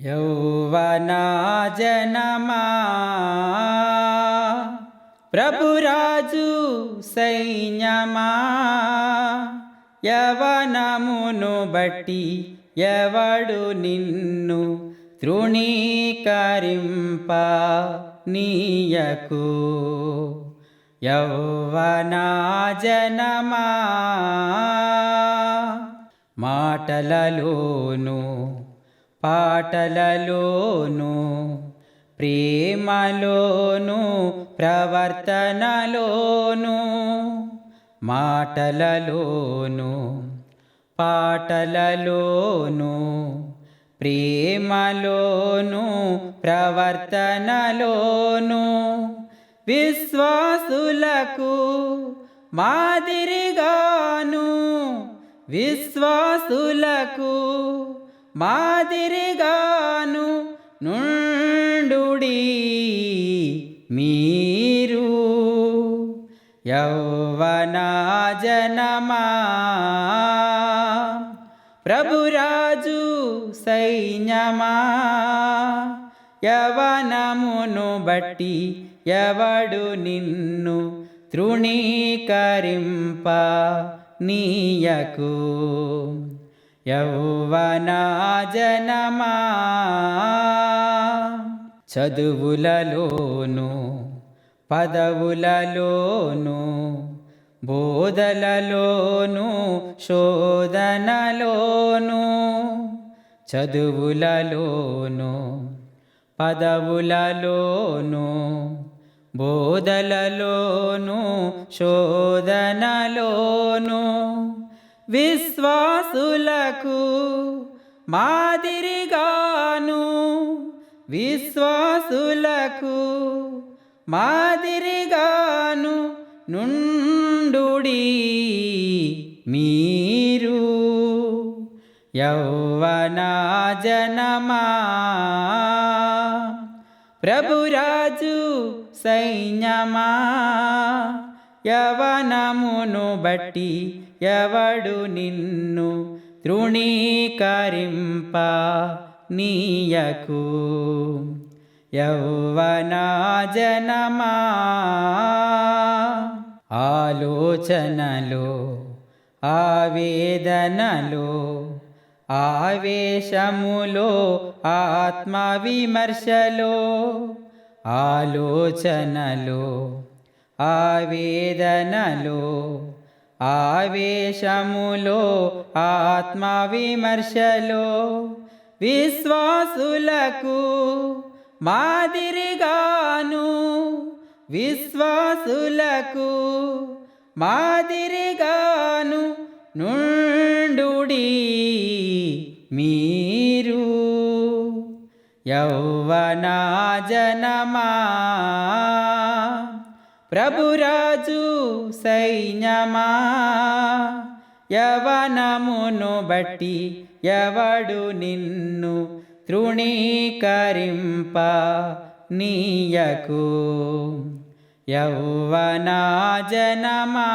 యౌవనాజనమా ప్రభురాజు సైన్యమా? యవనమును బట్టి ఎవడు నిన్ను తృణీకరింప నీయకు? యౌవనాజనమా మాటలలోను పాటలలోను ప్రేమలోను ప్రవర్తనలోను మాటలలోను పాటలలోను ప్రేమలోను ప్రవర్తనలోను విశ్వాసులకు మాదిరిగాను విశ్వాసులకు మాదిరిగాను నుండుడి మీరు. యౌవనా జనమా ప్రభురాజు సైన్యమా. యవనమును బట్టి ఎవడు నిన్ను తృణీకరింప నీయకు? యౌవనా జనమా? చదువులలోను పదవులలోను బోధలలోను శోధనలోను చదువులలోను పదవులలోను బోధలలోను శోధనలోను విశ్వాసులకు మాదిరిగాను. విశ్వాసులకు మాదిరిగాను నుండుడి మీరు యౌవనా జనమా. ప్రభురాజు సైన్యమా. యవనమును బట్టి ఎవడు నిన్ను తృణీకరింప నీయకు? యౌవనా జనమా? ఆలోచనలో ఆవేదనలో ఆవేశములో ఆత్మ విమర్శలో ఆలోచనలో ఆవేదనలో ఆవేశములో ఆత్మవిమర్శలో విశ్వాసులకు మాదిరిగాను విశ్వాసులకు మాదిరిగాను నుండుడి మీరు. యౌవనాజనమా ప్రభురాజు సైన్యమా? యవనమును బట్టి ఎవడు నిన్ను తృణీకరింప నీయకు? యౌవనా జనమా?